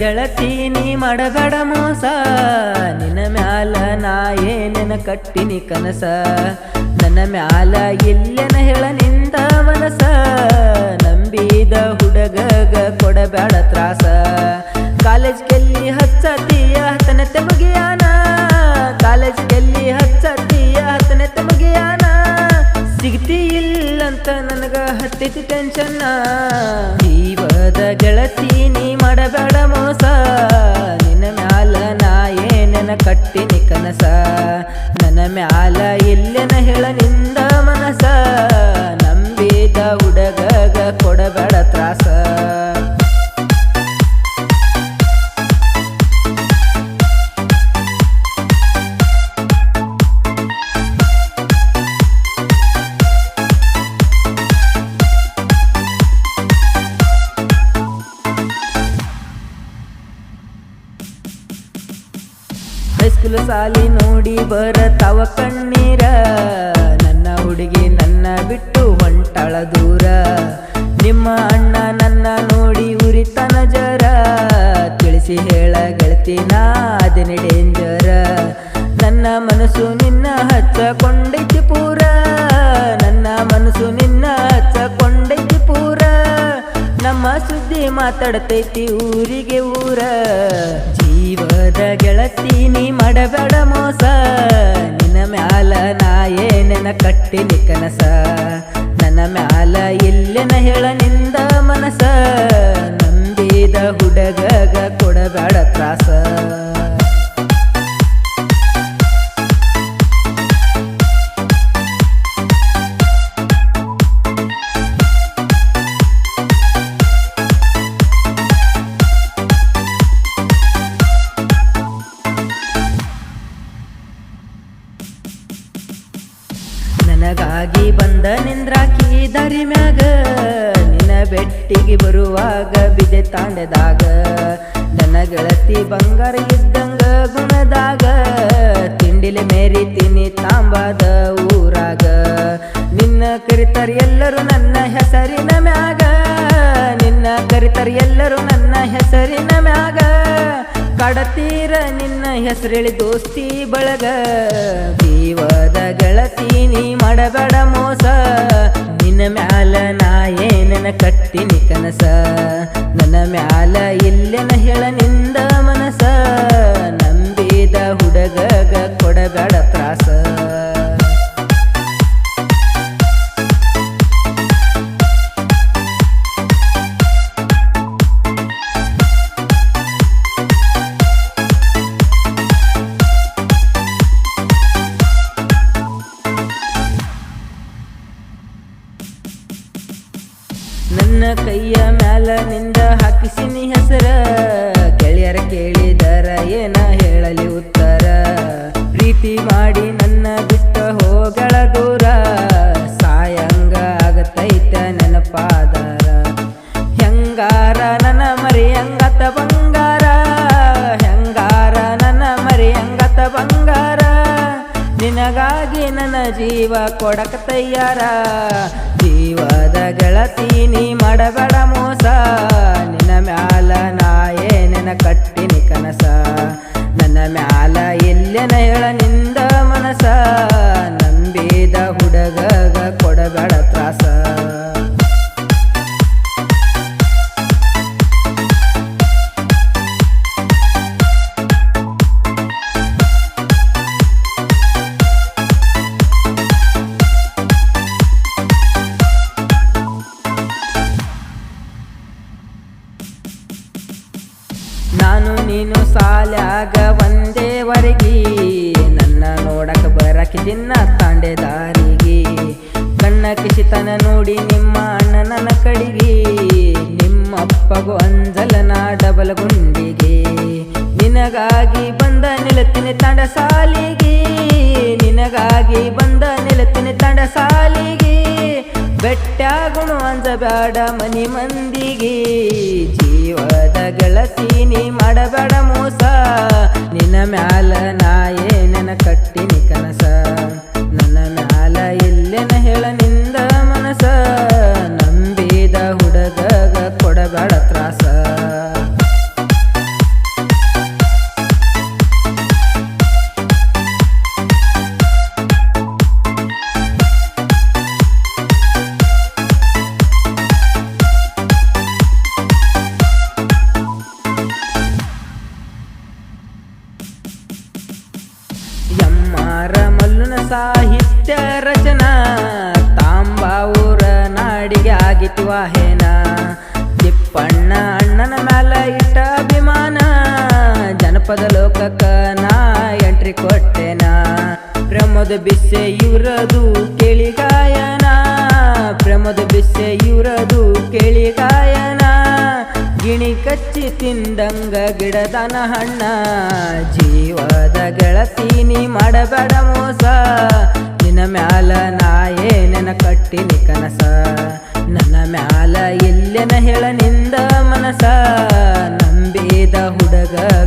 ಗೆಳತಿ, ನೀ ಮಾಡಬೇಡ ಮೋಸ. ನಿನ್ನ ಮ್ಯಾಲ ನಾ ಏನೇನ ಕಟ್ಟಿನಿ ಕನಸ. ನನ್ನ ಮ್ಯಾಲ ಎಲ್ಲೆನ ಹೇಳ ನಿಂದ ಮನಸ. ನಂಬಿದ ಹುಡುಗಗ ಕೊಡಬೇಡ ತ್ರಾಸ. ಕಾಲೇಜ್ ಕೆಲ್ಲಿ ಹಚ್ಚತಿಯ ಹತ್ತನ ತೆಮಗಿಯಾನ ಕಾಲೇಜ್ ಕೆಲ್ಲಿ ಹಚ್ಚತಿಯ ಹತ್ತನ ತೆಮಗಿಯಾನ ಸಿಗ್ತಿ ಇಲ್ಲಂತ ನನಗ ಹತ್ತಿತಿ ಟೆನ್ಷನ್ನ ಜೀವದ ಗೆಳತಿ, ನೀ ಮಾಡಬೇಡ ಮೋಸ. ನಿನ್ನ ಮ್ಯಾಲ ನಾ ಏನೇನ ಕಟ್ಟಿನಿ ಕನಸ. ನನ್ನ ಮ್ಯಾಲ ಎಲ್ಲೆನ ಹೇಳ ನಿಂದ ಮನಸ. ಹೈಸ್ಕೂಲ್ ಸಾಲಿ ನೋಡಿ ಬರತಾವ ಕಣ್ಣೀರ. ನನ್ನ ಹುಡುಗಿ ನನ್ನ ಬಿಟ್ಟು ಹೊಂಟಾಳ ದೂರ. ನಿಮ್ಮ ಅಣ್ಣ ನನ್ನ ನೋಡಿ ಉರಿತನ ಜರ ತಿಳಿಸಿ ಹೇಳ ಗೆಳತಿ, ನಾ ಅದೇನೆ ಡೇಂಜರ. ನನ್ನ ಮನಸ್ಸು ನಿನ್ನ ಹಚ್ಚಕೊಂಡೈತಿ ಪೂರ. ನನ್ನ ಮನಸ್ಸು ನಿನ್ನ ಹಚ್ಚಕೊಂಡೈತಿ ಪೂರ. ನಮ್ಮ ಸುದ್ದಿ ಮಾತಾಡ್ತೈತಿ ಊರಿಗೆ ಊರ. ಕನಸ ನನ್ನ ಮ್ಯಾಲ ಎಲ್ಲೆನ ಹೇಳ ನಿಂದ ಮನಸ ನಂಬಿದ ಹುಡುಗಗ ಕೊಡಬೇಡ ತ್ರಾಸ. ದಾರಿ ಮ್ಯಾಗ ನಿನ್ನ ಬೆಟ್ಟಿಗೆ ಬರುವಾಗ ಬಿದೆ ತಾಂಡದಾಗ ನನ್ನ ಗೆಳತಿ ಬಂಗಾರ ಇದ್ದಂಗ ಗುಣದಾಗ. ಮೇರಿ ತಿನ್ನಿ ತಾಂಬಾದ ಊರಾಗ. ನಿನ್ನ ಕರಿತಾರ ಎಲ್ಲರೂ ನನ್ನ ಹೆಸರಿನ ಮ್ಯಾಗ. ನಿನ್ನ ಕರಿತಾರ ಎಲ್ಲರೂ ನನ್ನ ಹೆಸರಿನ ಮ್ಯಾಗ. ಕಡತೀರ ನಿನ್ನ ಹೆಸರೇಳಿ ದೋಸ್ತಿ ಬಳಗ. ಜೀವದ ಗೆಳತಿ ನೀ ಮಾಡಬೇಡ ಮೋಸ. ನಿನ್ನ ಮ್ಯಾಲ ನಾ ಏನನ ಕಟ್ಟಿನಿ ಕನಸ. ನನ್ನ ಮ್ಯಾಲ ಇಲ್ಲೇನ ಹೇಳ ನಿಂದ ನನ್ನ ಕೈಯ ಮ್ಯಾಲ ನಿಂದ ಹಾಕಿಸಿನಿ ಹೆಸರ. ಗೆಳೆಯರ ಕೇಳಿದರ ಏನ ಹೇಳಲಿ ಉತ್ತರ. ಪ್ರೀತಿ ಮಾಡಿ ನನ್ನ ಬಿಟ್ಟ ಹೋಗಳ ದೂರ. ಸಾಯಂಗ ಆಗತೈತ ನೆನಪಾದಾರ. ಹೆಂಗಾರ ನನ್ನ ಮರಿಯಂಗತ ಬಂಗಾರ. ಹೆಂಗಾರ ನನ್ನ ಮರಿಯಂಗತ ಬಂಗಾರ. ನಿನಗಾಗಿ ನನ್ನ ಜೀವ ಕೊಡಕ ತಯ್ಯಾರ ಜೀವದ ಗೆಳತಿ ನೀ ಮಾಡಬೇಡ ಮೋಸ. ನಿನ್ನ ಮ್ಯಾಲ ನಾ ಏನೇನ ಕಟ್ಟಿನಿ ಕನಸ. ನನ್ನ ಮ್ಯಾಲ ಎಲ್ಲೆನ ಹೇಳ ನಿಂದ ನೀನು ಒಂದೇ ನನ್ನ ನೋಡಕ ಬರಕಿ ದಿನ ತಾಂಡೆ ದಾರಿಗೆ. ಕಣ್ಣ ಕಿಶಿತನ ನೋಡಿ ನಿಮ್ಮ ಅಣ್ಣ ನನ್ನ ಕಡಿಗೆ, ನಿಮ್ಮಪ್ಪಗೂ ಅಂಜಲನ ಡಬಲ್ ಗುಂಡಿಗೆ ನಿನಗಾಗಿ ಬಂದ ನಿಲತಿನಿ ತಾಂಡ ಸಾಲಿಗೆ, ನಿನಗಾಗಿ ಬಂದ ನಿಲತಿನಿ ತಂಡ ಸಾಲಿಗೆ. ಬೆಟ್ಟಾಗುಣು ಅಂಜಬೇಡ ಮನಿ ಮಂದಿಗೆ ಗೆಳತಿ ಮಾಡಬೇಡ ಮೋಸ. ನಿನ್ನ ಮ್ಯಾಲ ನಾ ಏನೇನ ಕಟ್ಟಿನಿ? ಮರಮಲ್ಲುನ ಸಾಹಿತ್ಯ ರಚನಾ ತಾಂಬಾವೂರ ನಾಡಿಗೆ ಆಗಿತ್ತು ಆಹೇನ. ತಿಪ್ಪಣ್ಣ ಅಣ್ಣನ ಮ್ಯಾಲ ಇಟ್ಟ ಅಭಿಮಾನ, ಜನಪದ ಲೋಕಕ್ಕ ನಾ ಎಂಟ್ರಿ ಕೊಟ್ಟೆನಾ. ಪ್ರಮೋದ ಬಿಸ್ಸೆ ಇವರದು ಕೇಳಿ ಗಾಯನ, ಪ್ರಮೋದ ಬಿಸ್ಸೆ ಇವರದು ಕೇಳಿ ಗಾಯನ. ಗಿಣಿ ಕಚ್ಚಿ ತಿಂದಂಗ ಗಿಡದನ ಹಣ್ಣ, ಜೀವದ ನೀ ಮಾಡಬೇಡ ಮೋಸ. ನಿನ್ನ ಮ್ಯಾಲ ನಾ ಏನೇನ ಕಟ್ಟಿನಿ ಕನಸ. ನನ್ನ ಮ್ಯಾಲ ಎಲ್ಲೆನ ಹೇಳ ನಿಂದ ಮನಸ. ನಂಬಿದ ಹುಡುಗ